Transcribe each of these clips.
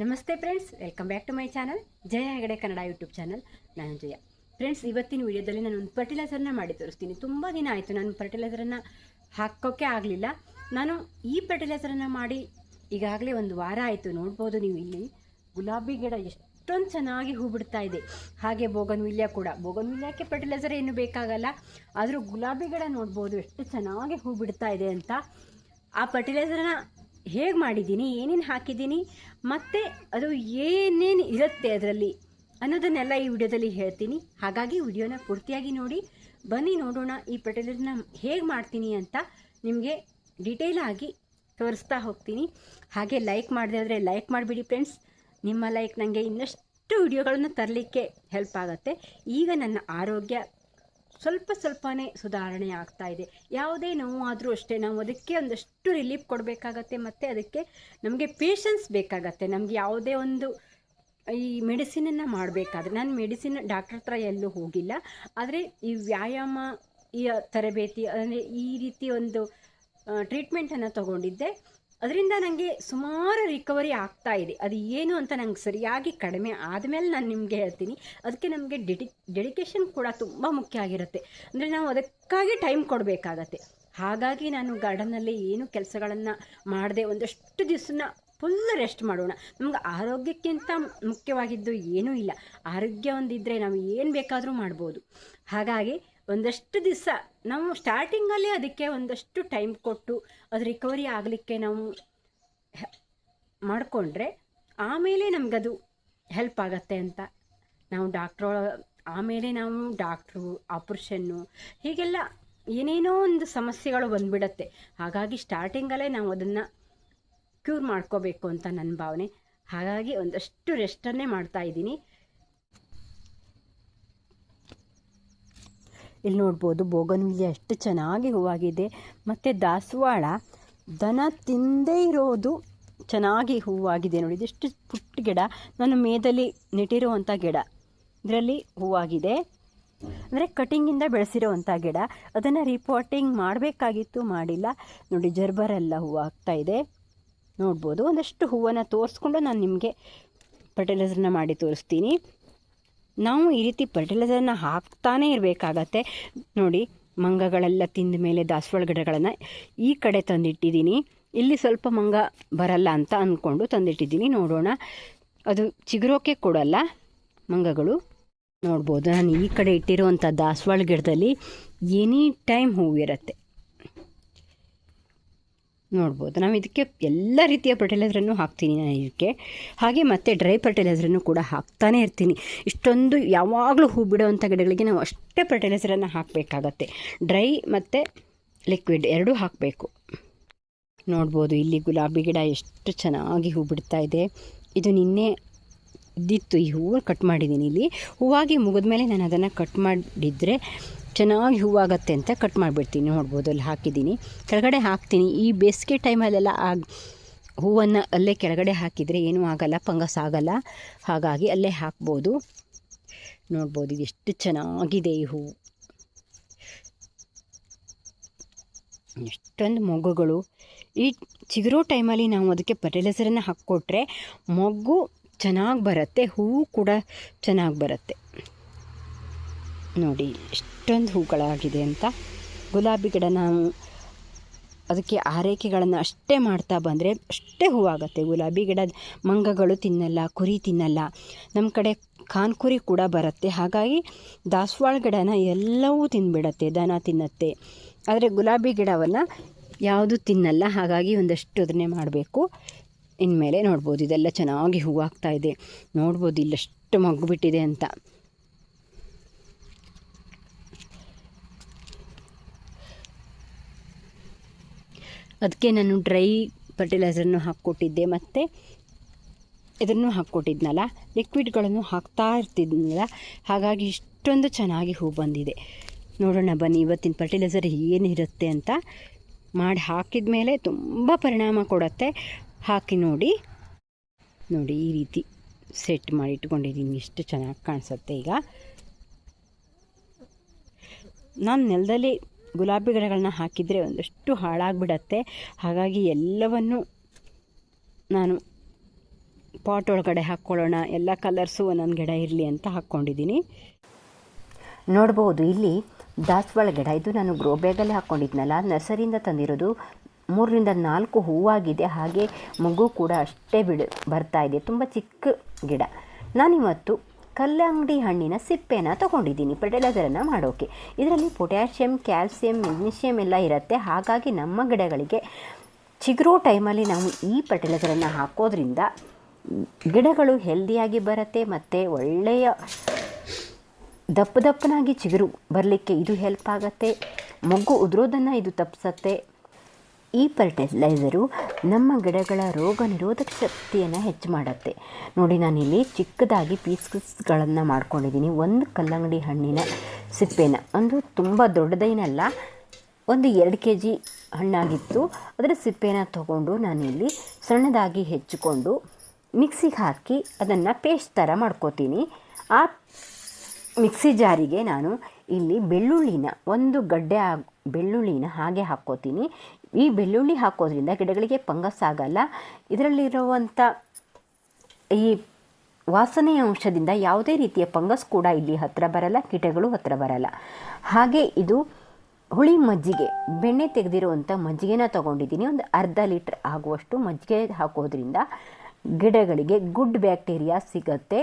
ನಮಸ್ತೆ friends, welcome back to my channel, Jaya Hegde Kannada YouTube channel. ನಾನು Jaya. Friends, ಇವತ್ತಿನ ವಿಡಿಯೋದಲ್ಲಿ ನಾನು ಒಂದು ಫರ್ಟಿಲೈಸರ್ನ ಮಾಡಿ ತೋರಿಸ್ತೀನಿ. ತುಂಬ ದಿನ ಆಯಿತು ನಾನು ಫರ್ಟಿಲೈಸರನ್ನು ಹಾಕೋಕ್ಕೆ ಆಗಲಿಲ್ಲ. ನಾನು ಈ ಫರ್ಟಿಲೈಸರನ್ನು ಮಾಡಿ ಈಗಾಗಲೇ ಒಂದು ವಾರ ಆಯಿತು. ನೋಡ್ಬೋದು ನೀವು ಇಲ್ಲಿ. ಗುಲಾಬಿ ಗಿಡ ಎಷ್ಟೊಂದು ಚೆನ್ನಾಗಿ ಹೂ ಬಿಡ್ತಾ ಇದೆ. ಹಾಗೆ ಬೋಗನ್ ವಿಲ್ಯ ಕೂಡ. ಬೋಗನ್ ವಿಲ್ಯಕ್ಕೆ ಫರ್ಟಿಲೈಸರ್ ಏನು ಬೇಕಾಗಲ್ಲ. ಆದರೂ ಗುಲಾಬಿ ಗಿಡ ನೋಡ್ಬೋದು ಎಷ್ಟು ಚೆನ್ನಾಗಿ ಹೂ ಬಿಡ್ತಾ ಇದೆ ಅಂತ. ಆ ಫರ್ಟಿಲೈಸರ್ನ ಹೇಗೆ ಮಾಡಿದ್ದೀನಿ, ಏನೇನು ಹಾಕಿದ್ದೀನಿ, ಮತ್ತು ಅದು ಏನೇನು ಇರುತ್ತೆ ಅದರಲ್ಲಿ ಅನ್ನೋದನ್ನೆಲ್ಲ ಈ ವಿಡಿಯೋದಲ್ಲಿ ಹೇಳ್ತೀನಿ. ಹಾಗಾಗಿ ವಿಡಿಯೋನ ಪೂರ್ತಿಯಾಗಿ ನೋಡಿ, ಬನ್ನಿ ನೋಡೋಣ ಈ ಫರ್ಟಿಲೈಸರ್ನ ಹೇಗೆ ಮಾಡ್ತೀನಿ ಅಂತ ನಿಮಗೆ ಡೀಟೇಲ್ ಆಗಿ ತೋರಿಸ್ತಾ ಹೋಗ್ತೀನಿ. ಹಾಗೆ ಲೈಕ್ ಮಾಡದೆ ಆದರೆ ಲೈಕ್ ಮಾಡಿಬಿಡಿ ಫ್ರೆಂಡ್ಸ್ ನಿಮ್ಮ ಲೈಕ್ ನನಗೆ ಇನ್ನಷ್ಟು ವಿಡಿಯೋಗಳನ್ನು ತರಲಿಕ್ಕೆ ಹೆಲ್ಪ್ ಆಗುತ್ತೆ. ಈಗ ನನ್ನ ಆರೋಗ್ಯ ಸ್ವಲ್ಪ ಸ್ವಲ್ಪನೇ ಸುಧಾರಣೆ ಆಗ್ತಾ ಇದೆ. ಯಾವುದೇ ನೋವು ಆದರೂ ಅಷ್ಟೇ, ನಾವು ಅದಕ್ಕೆ ಒಂದಷ್ಟು ರಿಲೀಫ್ ಕೊಡಬೇಕಾಗತ್ತೆ ಮತ್ತು ಅದಕ್ಕೆ ನಮಗೆ ಪೇಷನ್ಸ್ ಬೇಕಾಗತ್ತೆ. ನಮಗೆ ಯಾವುದೇ ಒಂದು ಈ ಮೆಡಿಸಿನನ್ನು ಮಾಡಬೇಕಾದ್ರೆ, ನಾನು ಮೆಡಿಸಿನ್ ಡಾಕ್ಟರ್ ಹತ್ರ ಎಲ್ಲೂ ಹೋಗಿಲ್ಲ. ಆದರೆ ಈ ವ್ಯಾಯಾಮ, ಈ ತರಬೇತಿ, ಅಂದರೆ ಈ ರೀತಿ ಒಂದು ಟ್ರೀಟ್ಮೆಂಟನ್ನು ತಗೊಂಡಿದ್ದೆ. ಅದರಿಂದ ನನಗೆ ಸುಮಾರು ರಿಕವರಿ ಆಗ್ತಾ ಇದೆ. ಅದು ಏನು ಅಂತ ನಂಗೆ ಸರಿಯಾಗಿ ಕಡಿಮೆ ಆದಮೇಲೆ ನಾನು ನಿಮಗೆ ಹೇಳ್ತೀನಿ. ಅದಕ್ಕೆ ನಮಗೆ ಡೆಡಿ ಡೆಡಿಕೇಶನ್ ಕೂಡ ತುಂಬ ಮುಖ್ಯ ಆಗಿರುತ್ತೆ. ಅಂದರೆ ನಾವು ಅದಕ್ಕಾಗಿ ಟೈಮ್ ಕೊಡಬೇಕಾಗತ್ತೆ. ಹಾಗಾಗಿ ನಾನು ಗಾರ್ಡನ್ನಲ್ಲಿ ಏನು ಕೆಲಸಗಳನ್ನು ಮಾಡದೆ ಒಂದಷ್ಟು ದಿವಸನ ಫುಲ್ ರೆಸ್ಟ್ ಮಾಡೋಣ. ನಮ್ಗೆ ಆರೋಗ್ಯಕ್ಕಿಂತ ಮುಖ್ಯವಾಗಿದ್ದು ಏನೂ ಇಲ್ಲ. ಆರೋಗ್ಯ ಒಂದಿದ್ದರೆ ನಾವು ಏನು ಬೇಕಾದರೂ ಮಾಡ್ಬೋದು. ಹಾಗಾಗಿ ಒಂದಷ್ಟು ದಿವಸ ನಾವು ಸ್ಟಾರ್ಟಿಂಗಲ್ಲಿ ಅದಕ್ಕೆ ಒಂದಷ್ಟು ಟೈಮ್ ಕೊಟ್ಟು ಅದು ರಿಕವರಿ ಆಗಲಿಕ್ಕೆ ನಾವು ಮಾಡಿಕೊಂಡ್ರೆ ಆಮೇಲೆ ನಮಗದು ಹೆಲ್ಪ್ ಆಗತ್ತೆ ಅಂತ ನಾವು ಡಾಕ್ಟ್ರೋ ಆಮೇಲೆ ನಾವು ಡಾಕ್ಟ್ರು ಆಪ್ರೇಷನ್ನು ಹೀಗೆಲ್ಲ ಏನೇನೋ ಒಂದು ಸಮಸ್ಯೆಗಳು ಬಂದುಬಿಡತ್ತೆ. ಹಾಗಾಗಿ ಸ್ಟಾರ್ಟಿಂಗಲ್ಲೇ ನಾವು ಅದನ್ನು ಕ್ಯೂರ್ ಮಾಡ್ಕೋಬೇಕು ಅಂತ ನನ್ನ ಭಾವನೆ. ಹಾಗಾಗಿ ಒಂದಷ್ಟು ರೆಸ್ಟನ್ನೇ ಮಾಡ್ತಾ ಇದ್ದೀನಿ. ಇಲ್ಲಿ ನೋಡ್ಬೋದು ಬೋಗನ್ವಿಲ್ಯ ಎಷ್ಟು ಚೆನ್ನಾಗಿ ಹೂವಾಗಿದೆ. ಮತ್ತು ದಾಸವಾಳ ದನ ತಿಂದೇ ಇರೋದು ಚೆನ್ನಾಗಿ ಹೂವಾಗಿದೆ ನೋಡಿ. ಇದೆಷ್ಟು ಪುಟ್ಟ ಗಿಡ. ನಾನು ಮೇದಲ್ಲಿ ನೆಟ್ಟಿರುವಂಥ ಗಿಡ. ಇದರಲ್ಲಿ ಹೂವಾಗಿದೆ. ಅಂದರೆ ಕಟಿಂಗಿಂದ ಬೆಳೆಸಿರೋವಂಥ ಗಿಡ. ಅದನ್ನು ರಿಪೋರ್ಟಿಂಗ್ ಮಾಡಬೇಕಾಗಿತ್ತು, ಮಾಡಿಲ್ಲ. ನೋಡಿ ಜರ್ಬರೆಲ್ಲ ಹೂವು ಇದೆ. ನೋಡ್ಬೋದು. ಒಂದಷ್ಟು ಹೂವನ್ನು ತೋರಿಸ್ಕೊಂಡು ನಾನು ನಿಮಗೆ ಫರ್ಟಿಲೈಸರ್ನ ಮಾಡಿ ತೋರಿಸ್ತೀನಿ. ನಾವು ಈ ರೀತಿ ಫರ್ಟಿಲೈಸರ್ನ ಹಾಕ್ತಾನೇ ಇರಬೇಕಾಗತ್ತೆ. ನೋಡಿ, ಮಂಗಗಳೆಲ್ಲ ತಿಂದ ಮೇಲೆ ದಾಸವಾಳ ಗಿಡಗಳನ್ನು ಈ ಕಡೆ ತಂದಿಟ್ಟಿದ್ದೀನಿ. ಇಲ್ಲಿ ಸ್ವಲ್ಪ ಮಂಗ ಬರಲ್ಲ ಅಂತ ಅಂದ್ಕೊಂಡು ತಂದಿಟ್ಟಿದ್ದೀನಿ. ನೋಡೋಣ. ಅದು ಚಿಗುರೋಕೆ ಕೊಡಲ್ಲ ಮಂಗಗಳು. ನೋಡ್ಬೋದು. ನಾನು ಈ ಕಡೆ ಇಟ್ಟಿರುವಂಥ ದಾಸವಾಳ ಗಿಡದಲ್ಲಿ ಎನಿ ಟೈಮ್ ಹೂವಿರುತ್ತೆ ನೋಡ್ಬೋದು. ನಾವು ಇದಕ್ಕೆ ಎಲ್ಲ ರೀತಿಯ ಫರ್ಟಿಲೈಸರನ್ನು ಹಾಕ್ತೀನಿ ನಾನು ಇದಕ್ಕೆ ಹಾಗೆ ಮತ್ತು ಡ್ರೈ ಫರ್ಟಿಲೈಸರನ್ನು ಕೂಡ ಹಾಕ್ತಾನೇ ಇರ್ತೀನಿ. ಇಷ್ಟೊಂದು ಯಾವಾಗಲೂ ಹೂ ಬಿಡುವಂಥ ಗಿಡಗಳಿಗೆ ನಾವು ಅಷ್ಟೇ ಫರ್ಟಿಲೈಸರನ್ನು ಹಾಕಬೇಕಾಗತ್ತೆ. ಡ್ರೈ ಮತ್ತು ಲಿಕ್ವಿಡ್ ಎರಡೂ ಹಾಕಬೇಕು. ನೋಡ್ಬೋದು ಇಲ್ಲಿ ಗುಲಾಬಿ ಗಿಡ ಎಷ್ಟು ಚೆನ್ನಾಗಿ ಹೂ ಬಿಡ್ತಾ ಇದೆ. ಇದು ನಿನ್ನೆ ಇದ್ದಿತ್ತು. ಈ ಹೂವು ಕಟ್ ಮಾಡಿದ್ದೀನಿ ಇಲ್ಲಿ. ಹೂವಾಗಿ ಮುಗಿದ ಮೇಲೆ ನಾನು ಅದನ್ನು ಕಟ್ ಮಾಡಿದರೆ ಚೆನ್ನಾಗಿ ಹೂವಾಗತ್ತೆ ಅಂತ ಕಟ್ ಮಾಡಿಬಿಡ್ತೀನಿ. ನೋಡ್ಬೋದು, ಅಲ್ಲಿ ಹಾಕಿದ್ದೀನಿ. ಕೆಳಗಡೆ ಹಾಕ್ತೀನಿ. ಈ ಬೇಸಿಗೆ ಟೈಮಲ್ಲೆಲ್ಲ ಆ ಹೂವನ್ನು ಅಲ್ಲೇ ಕೆಳಗಡೆ ಹಾಕಿದರೆ ಏನೂ ಆಗಲ್ಲ ಫಂಗಸ್ ಆಗಲ್ಲ. ಹಾಗಾಗಿ ಅಲ್ಲೇ ಹಾಕ್ಬೋದು. ನೋಡ್ಬೋದು ಎಷ್ಟು ಚೆನ್ನಾಗಿದೆ ಈ ಹೂವು. ಎಷ್ಟೊಂದು ಮೊಗ್ಗುಗಳು. ಈ ಚಿಗುರೋ ಟೈಮಲ್ಲಿ ನಾವು ಅದಕ್ಕೆ ಫರ್ಟಿಲೈಸರನ್ನು ಹಾಕ್ಕೊಟ್ರೆ ಮೊಗ್ಗು ಚೆನ್ನಾಗಿ ಬರುತ್ತೆ, ಹೂವು ಕೂಡ ಚೆನ್ನಾಗಿ ಬರುತ್ತೆ. ನೋಡಿ, ಎಷ್ಟೊಂದು ಹೂಗಳಾಗಿದೆ ಅಂತ. ಗುಲಾಬಿ ಗಿಡ ನಾವು ಅದಕ್ಕೆ ಆರೈಕೆಗಳನ್ನು ಅಷ್ಟೇ ಮಾಡ್ತಾ ಬಂದರೆ ಅಷ್ಟೇ ಹೂವಾಗುತ್ತೆ. ಗುಲಾಬಿ ಗಿಡ ಮಂಗಗಳು ತಿನ್ನಲ್ಲ, ಕುರಿ ತಿನ್ನಲ್ಲ. ನಮ್ಮ ಕಡೆ ಕಾನ್ಕುರಿ ಕೂಡ ಬರುತ್ತೆ. ಹಾಗಾಗಿ ದಾಸವಾಳ ಗಿಡನ ಎಲ್ಲವೂ ತಿಂದುಬಿಡತ್ತೆ ದನ ತಿನ್ನತ್ತೆ. ಆದರೆ ಗುಲಾಬಿ ಗಿಡವನ್ನು ಯಾವುದು ತಿನ್ನಲ್ಲ, ಹಾಗಾಗಿ ಒಂದಷ್ಟು ಅದನ್ನೇ ಮಾಡಬೇಕು. ಇನ್ಮೇಲೆ ನೋಡ್ಬೋದು, ಇದೆಲ್ಲ ಚೆನ್ನಾಗಿ ಹೂವಾಗ್ತಾ ಇದೆ. ನೋಡ್ಬೋದು, ಇಲ್ಲಷ್ಟು ಮಗ್ಗುಬಿಟ್ಟಿದೆ ಅಂತ. ಅದಕ್ಕೆ ನಾನು ಡ್ರೈ ಫರ್ಟಿಲೈಸರ್ನು ಹಾಕ್ಕೊಟ್ಟಿದ್ದೆ. ಮತ್ತು ಇದನ್ನು ಹಾಕ್ಕೊಟ್ಟಿದ್ನಲ್ಲ, ಲಿಕ್ವಿಡ್ಗಳನ್ನು ಹಾಕ್ತಾ ಇರ್ತಿದ್ನಲ್ಲ, ಹಾಗಾಗಿ ಇಷ್ಟೊಂದು ಚೆನ್ನಾಗಿ ಹೂ ಬಂದಿದೆ. ನೋಡೋಣ ಬನ್ನಿ, ಇವತ್ತಿನ ಫರ್ಟಿಲೈಸರ್ ಏನಿರುತ್ತೆ ಅಂತ ಮಾಡಿ ಹಾಕಿದ ಮೇಲೆ ತುಂಬ ಪರಿಣಾಮ ಕೊಡುತ್ತೆ. ಹಾಕಿ ನೋಡಿ. ನೋಡಿ, ಈ ರೀತಿ ಸೆಟ್ ಮಾಡಿ ಇಟ್ಕೊಂಡಿದ್ದೀನಿ. ಎಷ್ಟು ಚೆನ್ನಾಗಿ ಕಾಣಿಸುತ್ತೆ ಈಗ. ನಾನು ನೆಲದಲ್ಲಿ ಗುಲಾಬಿ ಗಿಡಗಳನ್ನ ಹಾಕಿದರೆ ಒಂದಷ್ಟು ಹಾಳಾಗಿಬಿಡತ್ತೆ. ಹಾಗಾಗಿ ಎಲ್ಲವನ್ನು ನಾನು ಪಾಟ್ ಒಳಗಡೆ ಹಾಕ್ಕೊಳ್ಳೋಣ. ಎಲ್ಲ ಕಲರ್ಸು ಒಂದೊಂದು ಗಿಡ ಇರಲಿ ಅಂತ ಹಾಕ್ಕೊಂಡಿದ್ದೀನಿ. ನೋಡ್ಬೋದು, ಇಲ್ಲಿ ದಾಸವಾಳ ಗಿಡ. ಇದು ನಾನು ಗ್ರೋ ಬ್ಯಾಗಲ್ಲಿ ಹಾಕ್ಕೊಂಡಿದ್ನಲ್ಲ, ನರ್ಸರಿಯಿಂದ ತಂದಿರೋದು ಮೂರರಿಂದ ನಾಲ್ಕು ಹೂವಾಗಿದೆ. ಹಾಗೆ ಮಗು ಕೂಡ ಅಷ್ಟೇ ಬಿಡು, ಬರ್ತಾ ಇದೆ. ತುಂಬ ಚಿಕ್ಕ ಗಿಡ. ನಾನಿವತ್ತು ಕಲ್ಲಂಗಡಿ ಹಣ್ಣಿನ ಸಿಪ್ಪೆನ ತೊಗೊಂಡಿದ್ದೀನಿ. ಫರ್ಟಿಲೈಸರನ್ನು ಮಾಡೋಕ್ಕೆ ಇದರಲ್ಲಿ ಪೊಟ್ಯಾಷಿಯಮ್ ಕ್ಯಾಲ್ಸಿಯಂ, ಮೆಗ್ನೀಷಿಯಂ ಎಲ್ಲ ಇರುತ್ತೆ. ಹಾಗಾಗಿ ನಮ್ಮ ಗಿಡಗಳಿಗೆ ಚಿಗುರು ಟೈಮಲ್ಲಿ ನಾವು ಈ ಫರ್ಟಿಲೈಸರನ್ನು ಹಾಕೋದ್ರಿಂದ ಗಿಡಗಳು ಹೆಲ್ದಿಯಾಗಿ ಬರುತ್ತೆ ಮತ್ತು ಒಳ್ಳೆಯ ದಪ್ಪ ದಪ್ಪನಾಗಿ ಚಿಗುರು ಬರಲಿಕ್ಕೆ ಇದು ಹೆಲ್ಪ್ ಆಗುತ್ತೆ. ಮೊಗ್ಗು ಉದುರೋದನ್ನು ಇದು ತಪ್ಪಿಸತ್ತೆ ಈ ಫರ್ಟಿಲೈಸರು ನಮ್ಮ ಗಿಡಗಳ ರೋಗ ನಿರೋಧಕ ಶಕ್ತಿಯನ್ನು ಹೆಚ್ಚು ಮಾಡುತ್ತೆ. ನೋಡಿ ನಾನಿಲ್ಲಿ ಚಿಕ್ಕದಾಗಿ ಪೀಸ್ಗಳನ್ನು ಮಾಡ್ಕೊಂಡಿದ್ದೀನಿ. ಒಂದು ಕಲ್ಲಂಗಡಿ ಹಣ್ಣಿನ ಸಿಪ್ಪೆನ. ಒಂದು ತುಂಬ ದೊಡ್ಡದೇನಲ್ಲ, ಒಂದು ಎರಡು ಕೆ ಜಿ ಹಣ್ಣಾಗಿತ್ತು. ಅದರ ಸಿಪ್ಪೆನ ತಗೊಂಡು ನಾನಿಲ್ಲಿ ಸಣ್ಣದಾಗಿ ಹೆಚ್ಚಿಕೊಂಡು ಮಿಕ್ಸಿಗೆ ಹಾಕಿ ಅದನ್ನು ಪೇಸ್ಟ್ ಥರ ಮಾಡ್ಕೋತೀನಿ. ಆ ಮಿಕ್ಸಿ ಜಾರಿಗೆ ನಾನು ಇಲ್ಲಿ ಬೆಳ್ಳುಳ್ಳಿನ, ಒಂದು ಗಡ್ಡೆ ಬೆಳ್ಳುಳ್ಳಿನ ಹಾಗೆ ಹಾಕ್ಕೋತೀನಿ. ಈ ಬೆಳ್ಳುಳ್ಳಿ ಹಾಕೋದ್ರಿಂದ ಗಿಡಗಳಿಗೆ ಫಂಗಸ್ ಆಗಲ್ಲ. ಇದರಲ್ಲಿರುವಂಥ ಈ ವಾಸನೆಯ ಅಂಶದಿಂದ ಯಾವುದೇ ರೀತಿಯ ಫಂಗಸ್ ಕೂಡ ಇಲ್ಲಿ ಹತ್ತಿರ ಬರಲ್ಲ, ಕೀಟಗಳು ಹತ್ತಿರ ಬರಲ್ಲ. ಹಾಗೆ ಇದು ಹುಳಿ ಮಜ್ಜಿಗೆ, ಬೆಣ್ಣೆ ತೆಗೆದಿರುವಂಥ ಮಜ್ಜಿಗೆನ ತೊಗೊಂಡಿದ್ದೀನಿ. ಒಂದು ಅರ್ಧ ಲೀಟ್ರ್ ಆಗುವಷ್ಟು ಮಜ್ಜಿಗೆ ಹಾಕೋದ್ರಿಂದ ಗಿಡಗಳಿಗೆ ಗುಡ್ ಬ್ಯಾಕ್ಟೀರಿಯಾ ಸಿಗತ್ತೆ.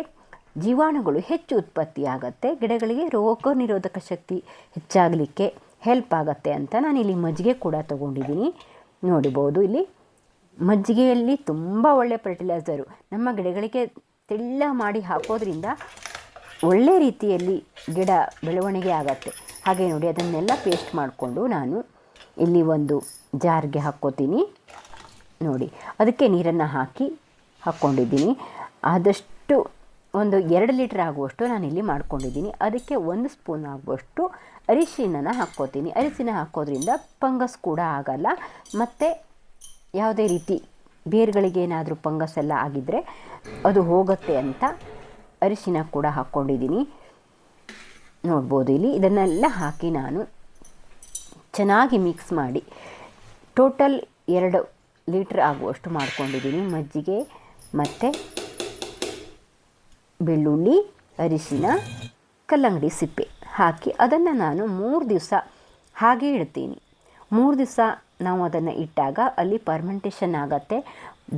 ಜೀವಾಣುಗಳು ಹೆಚ್ಚು ಉತ್ಪತ್ತಿಯಾಗತ್ತೆ. ಗಿಡಗಳಿಗೆ ರೋಗ ನಿರೋಧಕ ಶಕ್ತಿ ಹೆಚ್ಚಾಗಲಿಕ್ಕೆ ಹೆಲ್ಪ್ ಆಗುತ್ತೆ ಅಂತ ನಾನು ಇಲ್ಲಿ ಮಜ್ಜಿಗೆ ಕೂಡ ತೊಗೊಂಡಿದ್ದೀನಿ. ನೋಡಿಬೋದು ಇಲ್ಲಿ ಮಜ್ಜಿಗೆಯಲ್ಲಿ ತುಂಬ ಒಳ್ಳೆಯ ಫರ್ಟಿಲೈಸರು ನಮ್ಮ ಗಿಡಗಳಿಗೆ ತೆಳ್ಳ ಮಾಡಿ ಹಾಕೋದ್ರಿಂದ ಒಳ್ಳೆ ರೀತಿಯಲ್ಲಿ ಗಿಡ ಬೆಳವಣಿಗೆ ಆಗತ್ತೆ. ಹಾಗೆ ನೋಡಿ, ಅದನ್ನೆಲ್ಲ ಪೇಸ್ಟ್ ಮಾಡಿಕೊಂಡು ನಾನು ಇಲ್ಲಿ ಒಂದು ಜಾರ್ಗೆ ಹಾಕ್ಕೋತೀನಿ. ನೋಡಿ, ಅದಕ್ಕೆ ನೀರನ್ನು ಹಾಕಿ ಹಾಕ್ಕೊಂಡಿದ್ದೀನಿ. ಆದಷ್ಟು ಒಂದು ಎರಡು ಲೀಟ್ರ್ ಆಗುವಷ್ಟು ನಾನು ಇಲ್ಲಿ ಮಾಡ್ಕೊಂಡಿದ್ದೀನಿ. ಅದಕ್ಕೆ ಒಂದು ಸ್ಪೂನ್ ಆಗುವಷ್ಟು ಅರಿಶಿನ ಹಾಕ್ಕೋತೀನಿ. ಅರಿಶಿನ ಹಾಕೋದ್ರಿಂದ ಪಂಗಸ್ ಕೂಡ ಆಗಲ್ಲ. ಮತ್ತು ಯಾವುದೇ ರೀತಿ ಬೇರುಗಳಿಗೆ ಏನಾದರೂ ಫಂಗಸ್ ಎಲ್ಲ ಆಗಿದ್ದರೆ ಅದು ಹೋಗುತ್ತೆ ಅಂತ ಅರಿಶಿನ ಕೂಡ ಹಾಕ್ಕೊಂಡಿದ್ದೀನಿ. ನೋಡ್ಬೋದು ಇಲ್ಲಿ. ಇದನ್ನೆಲ್ಲ ಹಾಕಿ ನಾನು ಚೆನ್ನಾಗಿ ಮಿಕ್ಸ್ ಮಾಡಿ ಟೋಟಲ್ ಎರಡು ಲೀಟ್ರ್ ಆಗುವಷ್ಟು ಮಾಡ್ಕೊಂಡಿದ್ದೀನಿ ಮಜ್ಜಿಗೆ ಮತ್ತು ಬೆಳ್ಳುಳ್ಳಿ, ಅರಿಶಿನ, ಕಲ್ಲಂಗಡಿ ಸಿಪ್ಪೆ ಹಾಕಿ ಅದನ್ನು ನಾನು ಮೂರು ದಿವಸ ಹಾಗೆ ಇಡ್ತೀನಿ. ಮೂರು ದಿವಸ ನಾವು ಅದನ್ನು ಇಟ್ಟಾಗ ಅಲ್ಲಿ ಪರ್ಮೆಂಟೇಷನ್ ಆಗುತ್ತೆ.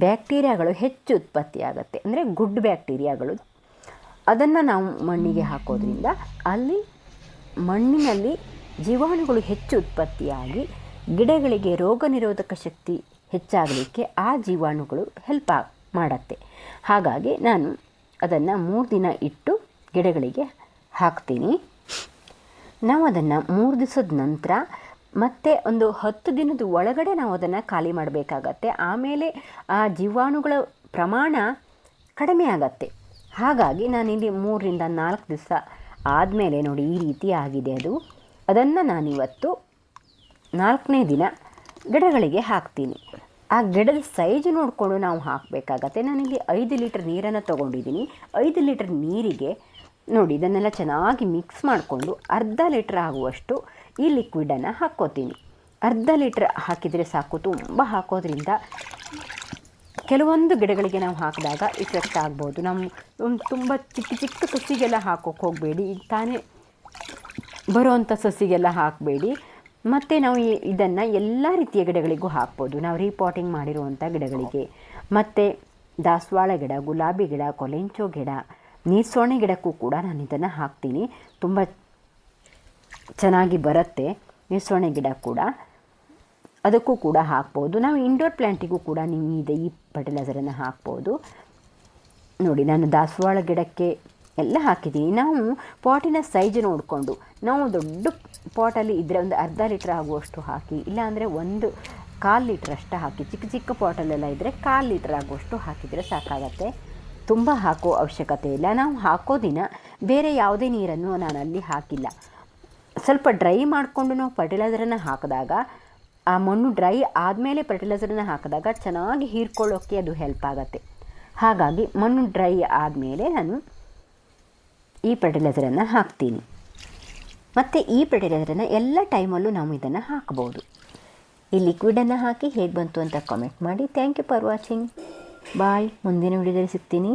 ಬ್ಯಾಕ್ಟೀರಿಯಾಗಳು ಹೆಚ್ಚು ಉತ್ಪತ್ತಿ ಆಗುತ್ತೆ. ಅಂದರೆ ಗುಡ್ ಬ್ಯಾಕ್ಟೀರಿಯಾಗಳು ಅದನ್ನು ನಾವು ಮಣ್ಣಿಗೆ ಹಾಕೋದ್ರಿಂದ ಅಲ್ಲಿ ಮಣ್ಣಿನಲ್ಲಿ ಜೀವಾಣುಗಳು ಹೆಚ್ಚು ಉತ್ಪತ್ತಿಯಾಗಿ ಗಿಡಗಳಿಗೆ ರೋಗ ನಿರೋಧಕ ಶಕ್ತಿ ಹೆಚ್ಚಾಗಲಿಕ್ಕೆ ಆ ಜೀವಾಣುಗಳು ಹೆಲ್ಪ್ ಮಾಡುತ್ತೆ. ಹಾಗಾಗಿ ನಾನು ಅದನ್ನು ಮೂರು ದಿನ ಇಟ್ಟು ಗಿಡಗಳಿಗೆ ಹಾಕ್ತೀನಿ. ನಾವು ಅದನ್ನು ಮೂರು ದಿವಸದ ನಂತರ ಮತ್ತೆ ಒಂದು ಹತ್ತು ದಿನದ ಒಳಗಡೆ ನಾವು ಅದನ್ನು ಖಾಲಿ ಮಾಡಬೇಕಾಗತ್ತೆ. ಆಮೇಲೆ ಆ ಜೀವಾಣುಗಳ ಪ್ರಮಾಣ ಕಡಿಮೆ ಆಗತ್ತೆ. ಹಾಗಾಗಿ ನಾನಿಲ್ಲಿ ಮೂರರಿಂದ ನಾಲ್ಕು ದಿವಸ ಆದಮೇಲೆ ನೋಡಿ ಈ ರೀತಿ ಆಗಿದೆ ಅದು. ಅದನ್ನು ನಾನಿವತ್ತು ನಾಲ್ಕನೇ ದಿನ ಗಿಡಗಳಿಗೆ ಹಾಕ್ತೀನಿ. ಆ ಗಿಡದ ಸೈಜ್ ನೋಡಿಕೊಂಡು ನಾವು ಹಾಕಬೇಕಾಗತ್ತೆ. ನಾನಿಲ್ಲಿ ಐದು ಲೀಟ್ರ್ ನೀರನ್ನು ತೊಗೊಂಡಿದ್ದೀನಿ. ಐದು ಲೀಟ್ರ್ ನೀರಿಗೆ ನೋಡಿ, ಇದನ್ನೆಲ್ಲ ಚೆನ್ನಾಗಿ ಮಿಕ್ಸ್ ಮಾಡಿಕೊಂಡು ಅರ್ಧ ಲೀಟ್ರ್ ಆಗುವಷ್ಟು ಈ ಲಿಕ್ವಿಡನ್ನು ಹಾಕ್ಕೋತೀನಿ. ಅರ್ಧ ಲೀಟ್ರ್ ಹಾಕಿದರೆ ಸಾಕು, ತುಂಬ ಹಾಕೋದ್ರಿಂದ ಕೆಲವೊಂದು ಗಿಡಗಳಿಗೆ ನಾವು ಹಾಕಿದಾಗ ಇಫೆಕ್ಟ್ ಆಗ್ಬೋದು. ನಮ್ಮ ತುಂಬ ಚಿಕ್ಕ ಚಿಕ್ಕ ಸಸಿಗೆಲ್ಲ ಹಾಕೋಕ್ಕೆ ಹೋಗಬೇಡಿ. ತಾನೇ ಬರುವಂಥ ಸಸಿಗೆಲ್ಲ ಹಾಕಬೇಡಿ. ಮತ್ತು ನಾವು ಇದನ್ನು ಎಲ್ಲ ರೀತಿಯ ಗಿಡಗಳಿಗೂ ಹಾಕ್ಬೋದು. ನಾವು ರೀಪಾಟಿಂಗ್ ಮಾಡಿರುವಂಥ ಗಿಡಗಳಿಗೆ. ಮತ್ತು ದಾಸವಾಳ ಗಿಡ, ಗುಲಾಬಿ ಗಿಡ, ಕೊಲೆಂಚೋ ಗಿಡ, ನೀರ್ಸೋಣೆ ಗಿಡಕ್ಕೂ ಕೂಡ ನಾನು ಇದನ್ನು ಹಾಕ್ತೀನಿ. ತುಂಬ ಚೆನ್ನಾಗಿ ಬರುತ್ತೆ ನೀರ್ಸೋಣೆ ಗಿಡ ಕೂಡ. ಅದಕ್ಕೂ ಕೂಡ ಹಾಕ್ಬೋದು. ನಾವು ಇಂಡೋರ್ ಪ್ಲ್ಯಾಂಟಿಗೂ ಕೂಡ ನೀವು ಇದೆ ಈ ಫರ್ಟಿಲೈಸರನ್ನು ಹಾಕ್ಬೋದು. ನೋಡಿ, ನಾನು ದಾಸವಾಳ ಗಿಡಕ್ಕೆ ಎಲ್ಲ ಹಾಕಿದ್ದೀನಿ. ನಾವು ಪಾಟಿನ ಸೈಜ್ ನೋಡಿಕೊಂಡು ನಾವು ದೊಡ್ಡ ಪಾಟಲ್ಲಿ ಇದ್ದರೆ ಒಂದು ಅರ್ಧ ಲೀಟ್ರ್ ಆಗುವಷ್ಟು ಹಾಕಿ ಇಲ್ಲಾಂದರೆ ಒಂದು ಕಾಲು ಲೀಟ್ರ್ ಅಷ್ಟು ಹಾಕಿ, ಚಿಕ್ಕ ಚಿಕ್ಕ ಪಾಟಲ್ಲೆಲ್ಲ ಇದ್ದರೆ ಕಾಲು ಲೀಟ್ರ್ ಆಗುವಷ್ಟು ಹಾಕಿದರೆ ಸಾಕಾಗತ್ತೆ. ತುಂಬ ಹಾಕೋ ಅವಶ್ಯಕತೆ ಇಲ್ಲ. ನಾವು ಹಾಕೋ ದಿನ ಬೇರೆ ಯಾವುದೇ ನೀರನ್ನು ನಾನು ಅಲ್ಲಿ ಹಾಕಿಲ್ಲ. ಸ್ವಲ್ಪ ಡ್ರೈ ಮಾಡಿಕೊಂಡು ನಾವು ಫರ್ಟಿಲೈಸರನ್ನು ಹಾಕಿದಾಗ, ಆ ಮಣ್ಣು ಡ್ರೈ ಆದಮೇಲೆ ಫರ್ಟಿಲೈಸರನ್ನು ಹಾಕಿದಾಗ ಚೆನ್ನಾಗಿ ಹೀರ್ಕೊಳ್ಳೋಕ್ಕೆ ಅದು ಹೆಲ್ಪ್ ಆಗುತ್ತೆ. ಹಾಗಾಗಿ ಮಣ್ಣು ಡ್ರೈ ಆದಮೇಲೆ ನಾನು ಈ ಫರ್ಟಿಲೈಸರನ್ನು ಹಾಕ್ತೀನಿ. ಮತ್ತು ಈ ಫರ್ಟಿಲೈಸರನ್ನು ಎಲ್ಲ ಟೈಮಲ್ಲೂ ನಾವು ಇದನ್ನು ಹಾಕ್ಬೋದು. ಈ ಲಿಕ್ವಿಡನ್ನು ಹಾಕಿ ಹೇಗೆ ಬಂತು ಅಂತ ಕಾಮೆಂಟ್ ಮಾಡಿ. Thank you for watching bye ಮುಂದಿನ ವಿಡಿಯೋದಲ್ಲಿ ಸಿಗ್ತೀನಿ.